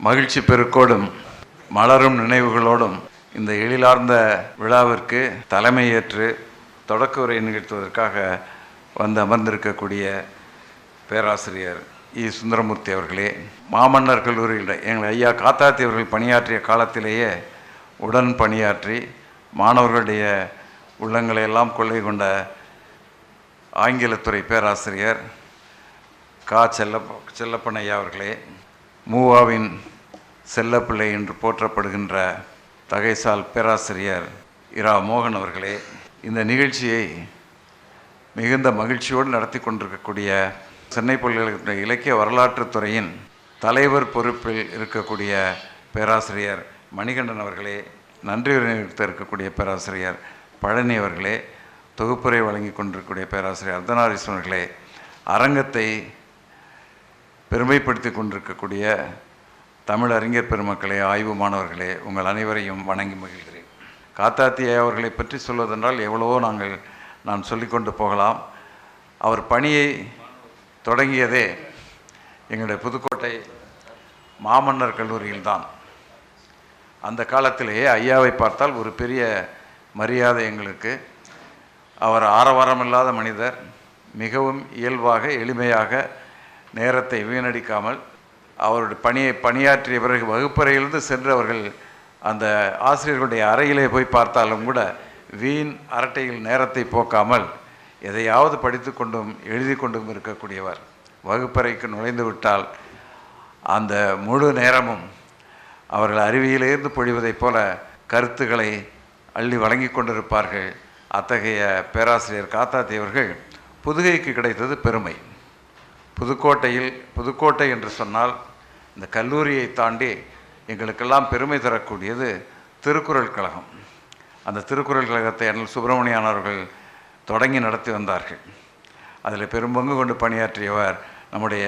மகிழ்ச்சி பெருக்கோடும் மலரும் நினைவுகளோடும் இந்த எழிலார்ந்த விழாவிற்கு தலைமையேற்று தொடக்க உரை நிகழ்த்துவதற்காக வந்து அமர்ந்திருக்கக்கூடிய பேராசிரியர் இ. சுந்தரமூர்த்தி அவர்களே மாமன்னர் கல்லூரியில் எங்கள் ஐயா காத்தாத்தி அவர்கள் பணியாற்றிய காலத்திலேயே உடன் பணியாற்றி மாணவர்களுடைய உள்ளங்களை எல்லாம் கொள்ளை கொண்ட ஆங்கிலத்துறை பேராசிரியர் கா. செல்லப்ப செல்லப்பன் ஐயா அவர்களே மூவாவின் செல்லப்பிள்ளை என்று போற்றப்படுகின்ற தகைசால் பேராசிரியர் இரா மோகன் அவர்களே இந்த நிகழ்ச்சியை மிகுந்த மகிழ்ச்சியோடு நடத்தி கொண்டிருக்கக்கூடிய சென்னை பல்கலைக்கழக இலக்கிய வரலாற்றுத் துறையின் தலைவர் பொறுப்பில் இருக்கக்கூடிய பேராசிரியர் மணிகண்டன் அவர்களே நன்றி தெரிவித்து இருக்கக்கூடிய பேராசிரியர் பழனி அவர்களே தொகுப்புரை வழங்கி கொண்டிருக்கக்கூடிய பேராசிரியர் அர்த்தநாரீஸ்வரர்களே அரங்கத்தை பெருமைப்படுத்தி கொண்டிருக்கக்கூடிய தமிழ் அறிஞர் பெருமக்களே ஆய்வு மாணவர்களே உங்கள் அனைவரையும் வணங்கி மகிழ்கிறேன். காத்தாத்தி அவர்களை பற்றி சொல்வதென்றால் எவ்வளவோ நாங்கள் நான் சொல்லிக்கொண்டு போகலாம். அவர் பணியை தொடங்கியதே எங்களுடைய புதுக்கோட்டை மாமன்னர் கல்லூரியில்தான் அந்த காலத்திலேயே ஐயாவை பார்த்தால் ஒரு பெரிய மரியாதை எங்களுக்கு. அவர் ஆரவாரமில்லாத மனிதர் மிகவும் இயல்பாக எளிமையாக நேரத்தை வீணடிக்காமல் அவருடைய பணியை பணியாற்றிய பிறகு வகுப்பறையிலிருந்து சென்று அவர்கள் அந்த ஆசிரியர்களுடைய அறையிலே போய் பார்த்தாலும் கூட வீண் அரட்டையில் நேரத்தை போக்காமல் எதையாவது படித்து கொண்டும் எழுதி கொண்டும் இருக்கக்கூடியவர். வகுப்பறைக்கு நுழைந்து விட்டால் அந்த முழு நேரமும் அவர்கள் அறிவியலிருந்து பொழிவதைப் போல கருத்துக்களை அள்ளி வழங்கி கொண்டிருப்பார்கள். அத்தகைய பேராசிரியர் காத்தாத்தி அவர்கள் புதுகைக்கு கிடைத்தது பெருமை. புதுக்கோட்டையில் புதுக்கோட்டை என்று சொன்னால் இந்த கல்லூரியை தாண்டி எங்களுக்கெல்லாம் பெருமை தரக்கூடியது திருக்குறள் கழகம். அந்த திருக்குறள் கழகத்தை அண்ணல் சுப்பிரமணியன் அவர்கள் தொடங்கி நடத்தி வந்தார்கள். அதில் பெரும்பங்கு கொண்டு பணியாற்றியவர் நம்முடைய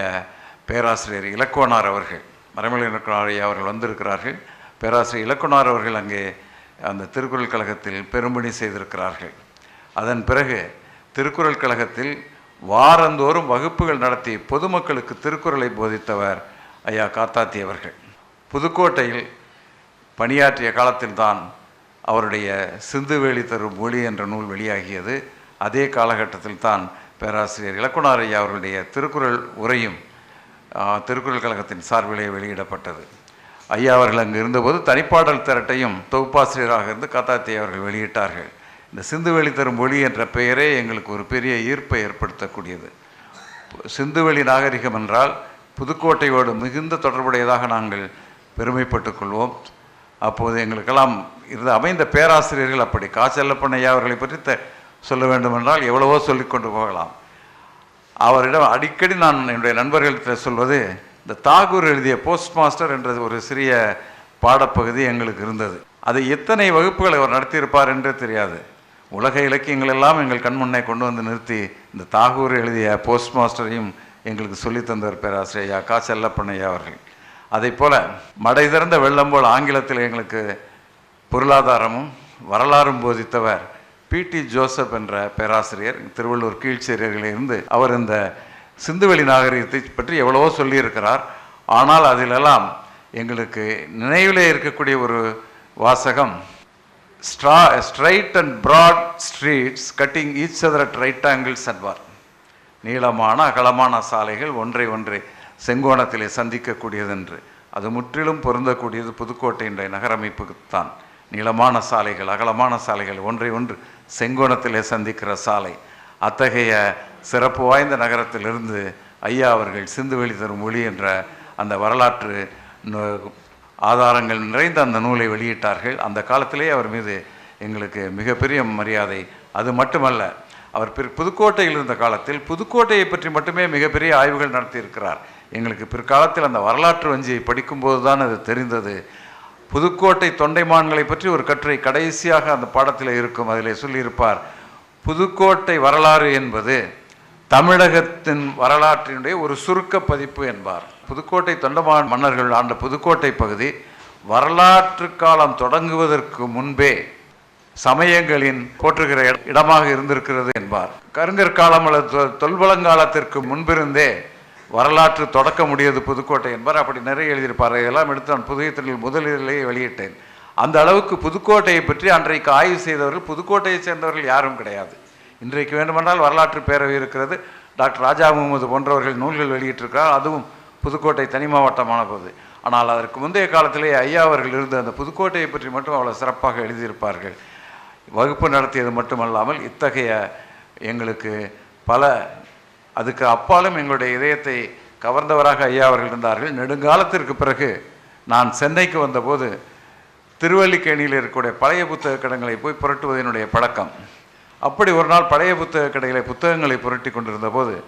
பேராசிரியர் இலக்குவனார் அவர்கள். மறைமலை இலக்குவனார் அவர்கள் வந்திருக்கிறார்கள். பேராசிரியர் இலக்குவனார் அவர்கள் அங்கே அந்த திருக்குறள் கழகத்தில் பெரும்பணி செய்திருக்கிறார்கள். அதன் பிறகு திருக்குறள் கழகத்தில் வாரந்தோறும் வகுப்புகள் நடத்தி பொதுமக்களுக்கு திருக்குறளை போதித்தவர் ஐயா காத்தாத்தி அவர்கள். புதுக்கோட்டையில் பணியாற்றிய காலத்தில்தான் அவருடைய சிந்துவேலி தரும் மொழி என்ற நூல் வெளியாகியது. அதே காலகட்டத்தில் தான் பேராசிரியர் இலக்குனார் ஐயா அவர்களுடைய திருக்குறள் உரையும் திருக்குறள் கழகத்தின் சார்பிலே வெளியிடப்பட்டது. ஐயா அவர்கள் அங்கு இருந்தபோது தனிப்பாடல் திரட்டையும் தொகுப்பாசிரியராக இருந்து காத்தாத்தி அவர்கள் வெளியிட்டார்கள். இந்த சிந்துவெளி தரும் மொழி என்ற பெயரே எங்களுக்கு ஒரு பெரிய ஈர்ப்பை ஏற்படுத்தக்கூடியது. சிந்துவெளி நாகரிகம் என்றால் புதுக்கோட்டையோடு மிகுந்த தொடர்புடையதாக நாங்கள் பெருமைப்பட்டுக் கொள்வோம். அப்போது எங்களுக்கெல்லாம் இருந்த அமைந்த பேராசிரியர்கள் அப்படி காச்செல்லப்பன் ஐயா அவர்களை பற்றி த சொல்ல வேண்டுமென்றால் எவ்வளவோ சொல்லிக் கொண்டு போகலாம். அவரிடம் அடிக்கடி நான் என்னுடைய நண்பர்கள்ட்ட சொல்வது இந்த தாகூர் எழுதிய போஸ்ட் மாஸ்டர் என்ற ஒரு சிறிய பாடப்பகுதி எங்களுக்கு இருந்தது. அது எத்தனை வகுப்புகளை அவர் நடத்தியிருப்பார் என்றே தெரியாது. உலக இலக்கியங்கள் எல்லாம் எங்கள் கண்முன்னே கொண்டு வந்து நிறுத்தி இந்த தாகூர் எழுதிய போஸ்ட் மாஸ்டரையும் எங்களுக்கு சொல்லித் தந்தவர் பேராசிரியர் ஐயா கா செல்லப்பண்ணையா அவர்கள். அதே போல மடை திறந்த வெள்ளம் போல் ஆங்கிலத்தில் எங்களுக்கு பொருளாதாரமும் வரலாறும் போதித்தவர் பிடி ஜோசப் என்ற பேராசிரியர். திருவள்ளூர் கீழ்ச்சேரியர்களிலிருந்து அவர் இந்த சிந்துவெளி நாகரிகத்தை பற்றி எவ்வளவோ சொல்லியிருக்கிறார். ஆனால் அதிலெல்லாம் எங்களுக்கு நினைவிலே இருக்கக்கூடிய ஒரு வாசகம் straw straight and broad streets cutting each other at right angles அட்வார் நீளமான அகலமான சாலைகள் ஒன்றை ஒன்றை செங்கோணத்திலே சந்திக்கக்கூடியதென்று. அது முற்றிலும் பொருந்தக்கூடியது புதுக்கோட்டையினுடைய நகரமைப்புக்குத்தான். நீளமான சாலைகள் அகலமான சாலைகள் ஒன்றை ஒன்று செங்கோணத்திலே சந்திக்கிற சாலை. அத்தகைய சிறப்பு வாய்ந்த நகரத்திலிருந்து ஐயா அவர்கள் சிந்து வெளி தரும் மொழி என்ற அந்த வரலாற்று ஆதாரங்கள் நிறைந்த அந்த நூலை வெளியிட்டார்கள். அந்த காலத்திலேயே அவர் மீது எங்களுக்கு மிகப்பெரிய மரியாதை. அது மட்டுமல்ல அவர் பிற் புதுக்கோட்டையில் இருந்த காலத்தில் புதுக்கோட்டையை பற்றி மட்டுமே மிகப்பெரிய ஆய்வுகள் நடத்தியிருக்கிறார். எங்களுக்கு பிற்காலத்தில் அந்த வரலாற்று வஞ்சியை படிக்கும்போது தான் அது தெரிந்தது. புதுக்கோட்டை தொண்டைமான்களை பற்றி ஒரு கட்டுரை கடைசியாக அந்த பாடத்தில் இருக்கும். அதில் சொல்லியிருப்பார் புதுக்கோட்டை வரலாறு என்பது தமிழகத்தின் வரலாற்றினுடைய ஒரு சுருக்க பதிப்பு என்பார். புதுக்கோட்டை தொண்டமான் மன்னர்கள் ஆண்ட புதுக்கோட்டை பகுதி வரலாற்று காலம் தொடங்குவதற்கு முன்பே சமயங்களின் போற்றுகிற இட- இடமாக இருந்திருக்கிறது என்பார். கருங்கற்காலம் அல்லது தொ- தொல்பழங்காலத்திற்கு முன்பிருந்தே வரலாற்று தொடக்க முடியாது புதுக்கோட்டை என்பார். அப்படி நிறைய எழுதியிருப்பார். இதெல்லாம் எடுத்து நான் புதிய முதலிலேயே வெளியிட்டேன். அந்த அளவுக்கு புதுக்கோட்டையை பற்றி அன்றைக்கு ஆய்வு செய்தவர்கள் புதுக்கோட்டையைச் சேர்ந்தவர்கள் யாரும் கிடையாது. இன்றைக்கு வேண்டுமென்றால் வரலாற்று பேரவை இருக்கிறது. டாக்டர் ராஜா முகமது போன்றவர்கள் நூல்கள் வெளியிட்டிருக்கிறார். அதுவும் புதுக்கோட்டை தனி மாவட்டமான போது. ஆனால் அதற்கு முந்தைய காலத்திலே ஐயா அவர்கள் இருந்த அந்த புதுக்கோட்டையை பற்றி மட்டும் அவ்வளோ சிறப்பாக எழுதியிருப்பார்கள். வகுப்பு நடத்தியது மட்டுமல்லாமல் இத்தகைய எங்களுக்கு பல அதுக்கு அப்பாலும் எங்களுடைய இதயத்தை கவர்ந்தவராக ஐயா அவர்கள் இருந்தார்கள். நெடுங்காலத்திற்கு பிறகு நான் சென்னைக்கு வந்தபோது திருவல்லிக்கேணியில் இருக்கக்கூடிய பழைய புத்தக கடங்களை போய் புரட்டுவது என்னுடைய பழக்கம். அப்படி ஒரு நாள் பழைய புத்தக கடைகளை புத்தகங்களை புரட்டி கொண்டிருந்த போது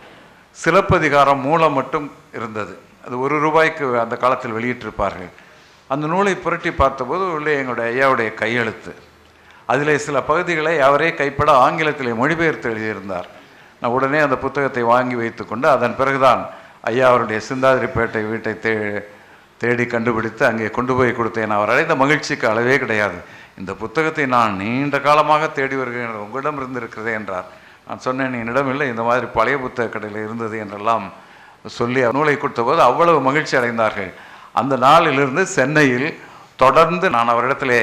சிலப்பதிகாரம் மூலம் மட்டும் இருந்தது. அது ஒரு ரூபாய்க்கு அந்த காலத்தில் வெளியிட்டிருப்பார்கள். அந்த நூலை புரட்டி பார்த்தபோது உள்ளே எங்களுடைய ஐயாவுடைய கையெழுத்து. அதில் சில பகுதிகளை அவரே கைப்பட ஆங்கிலத்திலே மொழிபெயர்த்து எழுதியிருந்தார். நான் உடனே அந்த புத்தகத்தை வாங்கி வைத்துக்கொண்டு அதன் பிறகுதான் ஐயா அவருடைய சிந்தாதிரிப்பேட்டை வீட்டை தே தேடி கண்டுபிடித்து அங்கே கொண்டு போய் கொடுத்தேன். அவர் அடைந்த மகிழ்ச்சிக்கு அளவே கிடையாது. இந்த புத்தகத்தை நான் நீண்ட காலமாக தேடி வருகிறேன். உங்களிடம் இருந்திருக்கிறதே என்றார். நான் சொன்னேன் என்னிடம் இல்லை. இந்த மாதிரி பழைய புத்தக கடையில் இருந்தது என்றெல்லாம் சொல்லி நூலை கொடுத்தபோது அவ்வளவு மகிழ்ச்சி அடைந்தார்கள். அந்த நாளிலிருந்து சென்னையில் தொடர்ந்து நான் அவரிடத்திலே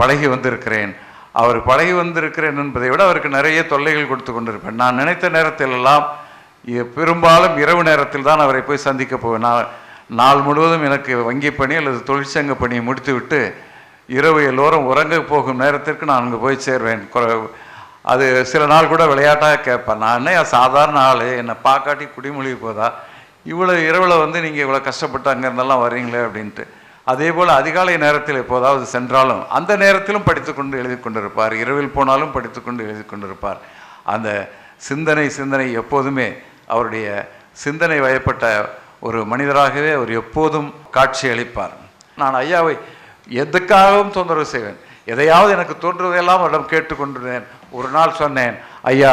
பழகி வந்திருக்கிறேன். அவர் பழகி வந்திருக்கிறேன் என்பதை விட அவருக்கு நிறைய தொல்லைகள் கொடுத்து கொண்டிருப்பேன். நான் நினைத்த நேரத்தில் எல்லாம் பெரும்பாலும் இரவு நேரத்தில் தான் அவரை போய் சந்திக்க போவேன். நான் நாள் முழுவதும் எனக்கு வங்கி பணி அல்லது தொழிற்சங்க பணியை முடித்துவிட்டு இரவு எல்லோரும் உறங்க போகும் நேரத்திற்கு நான் அங்கே போய் சேர்வேன். குறை- அது சில நாள் கூட விளையாட்டாக கேட்பேன். நான் என்ன சாதாரண ஆள் என்னை பார்க்காட்டி குடிமொழி போதா? இவ்வளோ இரவில் வந்து நீங்கள் இவ்வளோ கஷ்டப்பட்டு அங்கே இருந்தெல்லாம் வர்றீங்களே அப்படின்ட்டு. அதே போல் அதிகாலை நேரத்தில் எப்போதாவது சென்றாலும் அந்த நேரத்திலும் படித்துக்கொண்டு எழுதி கொண்டிருப்பார். இரவில் போனாலும் படித்துக்கொண்டு எழுதி கொண்டிருப்பார். அந்த சிந்தனை சிந்தனை எப்போதுமே அவருடைய சிந்தனை வயப்பட்ட ஒரு மனிதராகவே அவர் எப்போதும் காட்சி அளிப்பார். நான் ஐயாவை எதுக்காகவும் தொந்தரவு செய்வேன். எதையாவது எனக்கு தோன்றுவதையெல்லாம் அவரிடம் கேட்டுக்கொண்டிருந்தேன் ஒரு நாள் சொன்னேன் ஐயா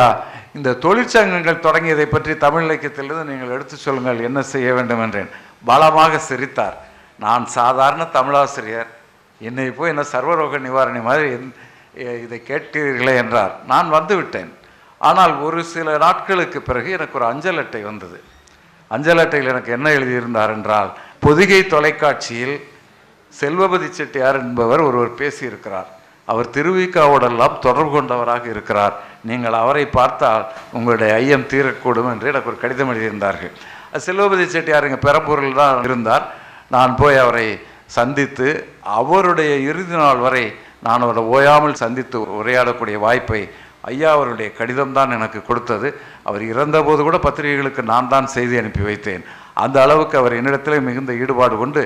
இந்த தொழிற்சங்கங்கள் தொடங்கியதை பற்றி தமிழ் இலக்கியத்திலிருந்து நீங்கள் எடுத்து சொல்லுங்கள் என்ன செய்ய வேண்டும்? என்றேன். பலமாக சிரித்தார். நான் சாதாரண தமிழாசிரியர். என்னை போய் என்ன சர்வரோக நிவாரணி மாதிரி என்- இதை கேட்கிறீர்களே என்றார். நான் வந்து விட்டேன். ஆனால் ஒரு சில நாட்களுக்கு பிறகு எனக்கு ஒரு அஞ்சல் அட்டை வந்தது. அஞ்சல் அட்டையில் எனக்கு என்ன எழுதியிருந்தார் என்றால் பொதிகை தொலைக்காட்சியில் செல்வபதி செட்டியார் என்பவர் ஒருவர் பேசியிருக்கிறார். அவர் திருவிக்காவோடெல்லாம் தொடர்பு கொண்டவராக இருக்கிறார். நீங்கள் அவரை பார்த்தால் உங்களுடைய ஐயம் தீரக்கூடும் என்று எனக்கு ஒரு கடிதம் எழுதியிருந்தார்கள். செல்வபதி செட்டியார் இங்கே பெரம்பூரில் தான் இருந்தார். நான் போய் அவரை சந்தித்து அவருடைய இறுதி நாள் வரை நான் அவரை ஓயாமல் சந்தித்து உரையாடக்கூடிய வாய்ப்பை ஐயா அவருடைய கடிதம் தான் எனக்கு கொடுத்தது. அவர் இறந்தபோது கூட பத்திரிகைகளுக்கு நான் தான் செய்தி அனுப்பி வைத்தேன். அந்த அளவுக்கு அவர் என்னிடத்திலே மிகுந்த ஈடுபாடு கொண்டு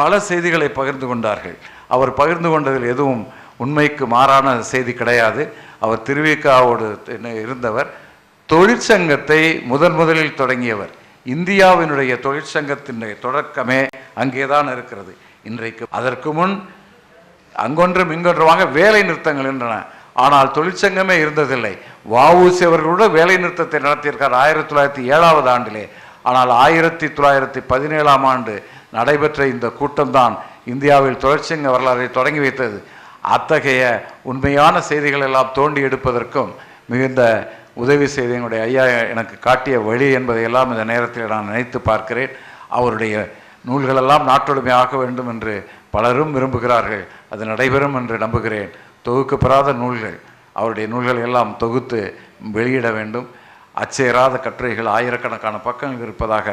பல செய்திகளை பகிர்ந்து கொண்டார்கள். அவர் பகிர்ந்து கொண்டதில் எதுவும் உண்மைக்கு மாறான செய்தி கிடையாது. அவர் திருவிக்காவோடு இருந்தவர். தொழிற்சங்கத்தை முதன் முதலில் தொடங்கியவர். இந்தியாவினுடைய தொழிற்சங்கத்தினுடைய தொடக்கமே அங்கேதான் இருக்கிறது. இன்றைக்கு அதற்கு முன் அங்கொன்றும் இங்கொன்றுமாக வேலை நிறுத்தங்கள் என்றன ஆனால் தொழிற்சங்கமே இருந்ததில்லை. வஉசி அவர்கள் வேலை நிறுத்தத்தை நடத்தியிருக்கார் ஆயிரத்தி தொள்ளாயிரத்தி ஏழாவது ஆண்டிலே. ஆனால் ஆயிரத்தி தொள்ளாயிரத்தி பதினேழாம் ஆண்டு நடைபெற்ற இந்த கூட்டம்தான் இந்தியாவில் தொழிற்சங்க வரலாறை தொடங்கி வைத்தது. அத்தகைய உண்மையான செய்திகள் எல்லாம் தோண்டி எடுப்பதற்கும் மிகுந்த உதவி செய்த எங்களுடைய ஐயா எனக்கு காட்டிய வழி என்பதையெல்லாம் இந்த நேரத்தில் நான் நினைத்து பார்க்கிறேன். அவருடைய நூல்களெல்லாம் நாட்டுடைமை ஆக வேண்டும் என்று பலரும் விரும்புகிறார்கள். அது நடைபெறும் என்று நம்புகிறேன். தொகுக்கப்பெறாத நூல்கள் அவருடைய நூல்களை எல்லாம் தொகுத்து வெளியிட வேண்டும். அச்சேராத கட்டுரைகள் ஆயிரக்கணக்கான பக்கங்கள் இருப்பதாக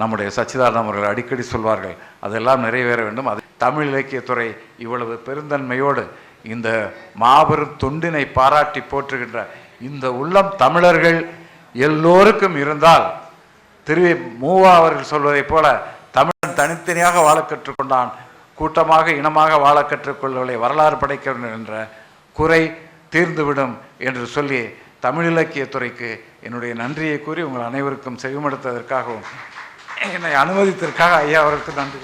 நம்முடைய சச்சிதானந்தம் அவர்கள் அடிக்கடி சொல்வார்கள். அதெல்லாம் நிறைவேற வேண்டும். அது தமிழ் இலக்கியத்துறை இவ்வளவு பெருந்தன்மையோடு இந்த மாபெரும் தொண்டினை பாராட்டி போற்றுகின்ற இந்த உள்ளம் தமிழர்கள் எல்லோருக்கும் இருந்தால் திரு மூவா அவர்கள் சொல்வதைப் போல தமிழன் தனித்தனியாக வாழ கற்றுக்கொண்டான். கூட்டமாக இனமாக வாழ கற்றுக்கொள்ளவில்லை. வரலாறு படைக்க என்ற குறை தீர்ந்துவிடும் என்று சொல்லி தமிழ் இலக்கியத்துறைக்கு என்னுடைய நன்றியை கூறி உங்கள் அனைவருக்கும் செவிமடுத்ததற்காகவும் என்னை அனுமதித்ததற்காக ஐயா அவருக்கு நன்றி